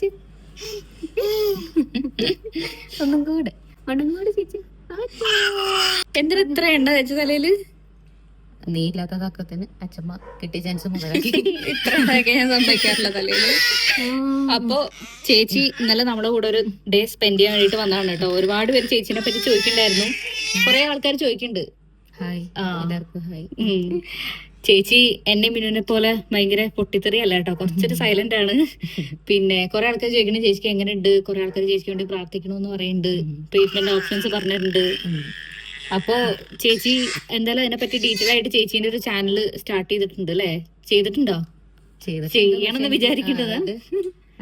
ചിരിച്ച് ഒന്നും കൂടെ ഒന്നും കൂടെ ചേച്ചി. എന്തിനാ ഇത്ര എണ്ണ വെച്ച തലയിൽ? നീ ഇല്ലാത്ത തക്കത്തിന് അച്ഛമ്മ കിട്ടിയ ചാൻസ് മുതലാക്കി. ഇത്ര എണ്ണയൊക്കെ ഞാൻ സംഭവിക്കാറില്ല തലയിൽ. അപ്പൊ ചേച്ചി ഇന്നലെ നമ്മുടെ കൂടെ ഒരു ഡേ സ്പെൻഡ് ചെയ്യാൻ വേണ്ടിട്ട് വന്നതാണ് കേട്ടോ. ഒരുപാട് പേര് ചേച്ചിനെ പറ്റി ചോദിക്കണ്ടായിരുന്നു. കുറെ ആൾക്കാർ ചോദിക്കുന്നുണ്ട് ഹായ്. എല്ലാവർക്കും ഹായ്. ചേച്ചി എന്നെ മിനുവിനെ പോലെ ഭയങ്കര പൊട്ടിത്തെറി അല്ല കേട്ടോ. കുറച്ചൊരു സൈലന്റ് ആണ്. പിന്നെ കുറെ ആൾക്കാർ ചോദിക്കണ ചേച്ചിക്ക് എങ്ങനെയുണ്ട്? കുറെ ആൾക്കാർ ചേച്ചിക്ക് വേണ്ടി പ്രാർത്ഥിക്കണമെന്ന് പറയുന്നുണ്ട്. ട്രീറ്റ്മെന്റ് ഓപ്ഷൻസ് പറഞ്ഞിട്ടുണ്ട്. അപ്പോ ചേച്ചി എന്തായാലും അതിനെ പറ്റി ഡീറ്റെയിൽ ആയിട്ട് ചേച്ചീന്റെ ഒരു ചാനൽ സ്റ്റാർട്ട് ചെയ്തിട്ടുണ്ട് അല്ലേ? ചെയ്തിട്ടുണ്ടോ. ചെയ്യണമെന്ന് അത്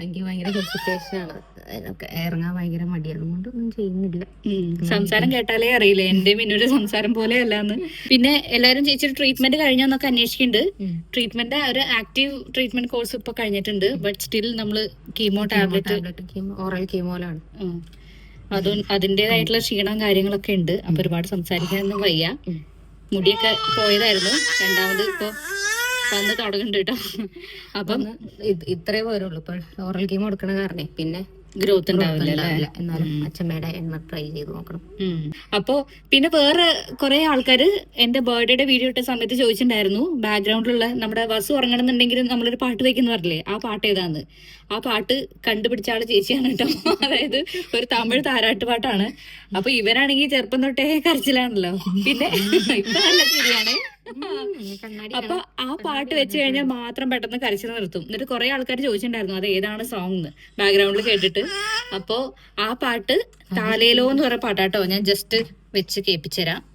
എനിക്ക് ഭയങ്കര ആണ്. അതിനൊക്കെ ഇറങ്ങാൻ ഭയങ്കര മടിയാണ്. കൊണ്ട് ഒന്നും ചെയ്യുന്നില്ല സംസാരം കേട്ടാലേ അറിയില്ല? എന്റെ മിന്നൊരു സംസാരം പോലെ അല്ലാന്ന് പിന്നെ എല്ലാരും ചേച്ചി ട്രീറ്റ്മെന്റ് കഴിഞ്ഞാന്നൊക്കെ അന്വേഷിക്കുന്നുണ്ട്. ട്രീറ്റ്മെന്റ് ഒരു ആക്റ്റീവ് ട്രീറ്റ്മെന്റ് കോഴ്സ് ഇപ്പൊ കഴിഞ്ഞിട്ടുണ്ട്. ബട്ട് സ്റ്റിൽ നമ്മൾ കീമോ ടാബ്ലറ്റ് ഓറൽ കീമോലാണ് അതും അതിന്റേതായിട്ടുള്ള ക്ഷീണം കാര്യങ്ങളൊക്കെ ഉണ്ട്. അപ്പൊ ഒരുപാട് സംസാരിക്കാനൊന്നും വയ്യ. മുടിയൊക്കെ പോയതായിരുന്നു. രണ്ടാമത് ഇപ്പൊ വന്ന് തുടങ്ങുന്നുണ്ട് കേട്ടോ അപ്പം ഇത്രേ പോരുള്ളൂ. ഇപ്പൊ ഓറൽ ഗെയിം കൊടുക്കണ കാരണേ. പിന്നെ ഗ്രോത്ത് ഉണ്ടാവില്ല. എന്നാലും അച്ഛമ്മയുടെ എണ്ണ ട്രൈ ചെയ്ത് നോക്കണം. അപ്പോ പിന്നെ വേറെ കുറെ ആൾക്കാർ എന്റെ ബർത്ത്ഡേയുടെ വീഡിയോ ഇട്ട സമയത്ത് ചോദിച്ചിട്ടുണ്ടായിരുന്നു. ബാക്ക്ഗ്രൗണ്ടിലുള്ള നമ്മുടെ വസു ഉറങ്ങണമെന്നുണ്ടെങ്കിൽ നമ്മളൊരു പാട്ട് വെക്കുന്ന പറഞ്ഞില്ലേ ആ പാട്ട് ഏതാന്ന്? ആ പാട്ട് കണ്ടുപിടിച്ച ആൾ ചേച്ചിയാണ് കേട്ടോ. അതായത് ഒരു തമിഴ് താരാട്ട് പാട്ടാണ്. അപ്പൊ ഇവരാണെങ്കിൽ ചെറുപ്പം തൊട്ടേ കരച്ചിലാണല്ലോ. പിന്നെ ഇപ്പൊ നല്ല ശരിയാണ് അപ്പൊ ആ പാട്ട് വെച്ച് കഴിഞ്ഞാൽ മാത്രം പെട്ടെന്ന് കരച്ചിൽ നിർത്തും. എന്നിട്ട് കുറെ ആൾക്കാർ ചോദിച്ചിട്ടുണ്ടായിരുന്നു അത് ഏതാണ് സോങ് എന്ന് ബാക്ക്ഗ്രൗണ്ടിൽ കേട്ടിട്ട്. അപ്പോ ആ പാട്ട് താലേലോ എന്ന് പറഞ്ഞ പാട്ടാട്ടോ ഞാൻ ജസ്റ്റ് വെച്ച് കേൾപ്പിച്ചുതരാം.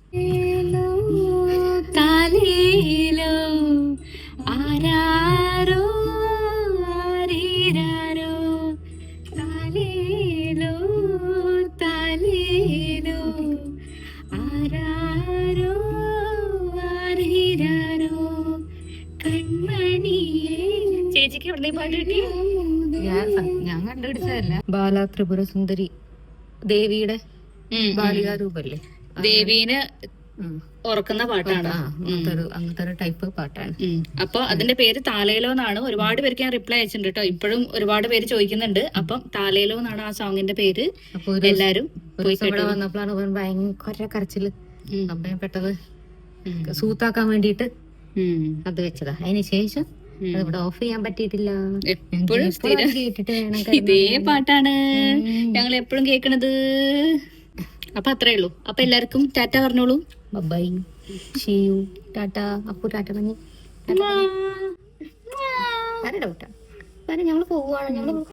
ചേച്ചിക്ക് എവിടെ പാട്ട് കിട്ടി? ഞാൻ ഞാൻ കണ്ടുപിടിച്ചതല്ല. ബാല ത്രിപുര സുന്ദരി ദേവിയുടെ ബാലികാരൂപല്ലേ? ദേവീനെ ഓർക്കുന്ന ഉറക്കുന്ന പാട്ടാണ്. അങ്ങനത്തെ ഒരു ടൈപ്പ് പാട്ടാണ്. അപ്പൊ അതിന്റെ പേര് താലേലോ എന്നാണ്. ഒരുപാട് പേർക്ക് ഞാൻ റിപ്ലൈ അയച്ചിട്ടുണ്ട് കേട്ടോ ഇപ്പോഴും ഒരുപാട് പേര് ചോദിക്കുന്നുണ്ട്. അപ്പം താലേലോ എന്നാണ് ആ സോങ്ങിന്റെ പേര്. എല്ലാരും ഇവിടെ വന്നപ്പോഴാണ് ഭയങ്കര കരച്ചിൽ. അമ്മയെ പെട്ടത് സൂത്താക്കാൻ വേണ്ടിയിട്ട്. അത് വെച്ചതാ. അതിന് ശേഷം ഇവിടെ ഓഫ് ചെയ്യാൻ പറ്റിയിട്ടില്ല. എപ്പോഴും ഇതേ പാട്ടാണ്. ഞങ്ങൾ എപ്പോഴും കേൾക്കണത്. അപ്പൊ അത്രേ ഉള്ളൂ. അപ്പൊ എല്ലാവർക്കും ടാറ്റ പറഞ്ഞോളൂ. Bye see you tata Appu tata പറഞ്ഞു. ഞങ്ങൾ പോവുകയാണ്. ഞങ്ങൾ